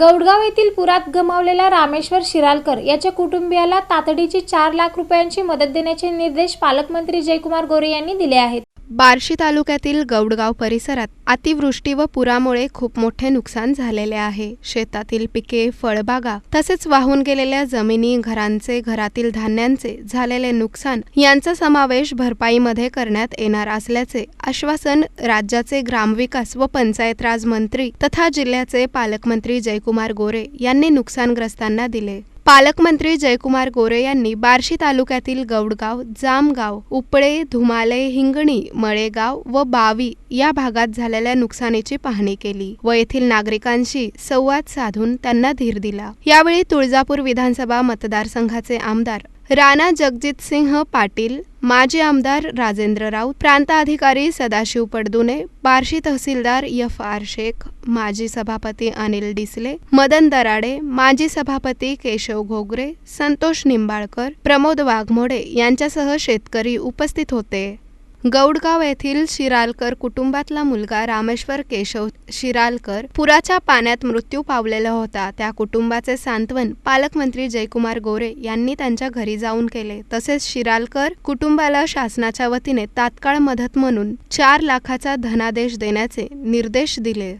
गौडगाव येथील पुरात गमावलेल्या रामेश्वर शिरालकर याच्या कुटुंबियाला तातडीची चार लाख रुपयांची मदत देण्याचे निर्देश पालकमंत्री जयकुमार गोरे यांनी दिले आहेत. बार्शी तालुक्यातील गौडगाव परिसरात अतिवृष्टी व पुरामुळे खूप मोठे नुकसान झालेले आहे. शेतातील पिके फळबागा तसेच वाहून गेलेल्या जमिनी घरांचे घरातील धान्यांचे झालेले नुकसान यांचा समावेश भरपाईमध्ये करण्यात येणार असल्याचे आश्वासन राज्याचे ग्रामविकास व पंचायत राज मंत्री तथा जिल्ह्याचे पालकमंत्री जयकुमार गोरे यांनी नुकसानग्रस्तांना दिले. पालकमंत्री जयकुमार गोरे यांनी बार्शी तालुक्यातील गौडगाव जामगाव उपळे धुमाले हिंगणी मळेगाव व बावी या भागात झालेल्या नुकसानीची पाहणी केली व येथील नागरिकांशी संवाद साधून त्यांना धीर दिला. यावेळी तुळजापूर विधानसभा मतदारसंघाचे आमदार राणा जगजित सिंह पाटील माजी आमदार राजेंद्र राऊत प्रांताधिकारी सदाशिव पडदुने बार्शी तहसीलदार यफ आर शेख माजी सभापती अनिल डिसले मदन दराडे माजी सभापती केशव घोगरे संतोष निंबाळकर प्रमोद वाघमोडे यांच्यासह शेतकरी उपस्थित होते. गौडगाव येथील शिरालकर कुटुंबातला मुलगा रामेश्वर केशव शिरालकर पुराच्या पाण्यात मृत्यू पावलेला होता. त्या कुटुंबाचे सांत्वन पालकमंत्री जयकुमार गोरे यांनी त्यांच्या घरी जाऊन केले. तसेच शिरालकर कुटुंबाला शासनाच्या वतीने तात्काळ मदत म्हणून चार लाखाचा धनादेश देण्याचे निर्देश दिले.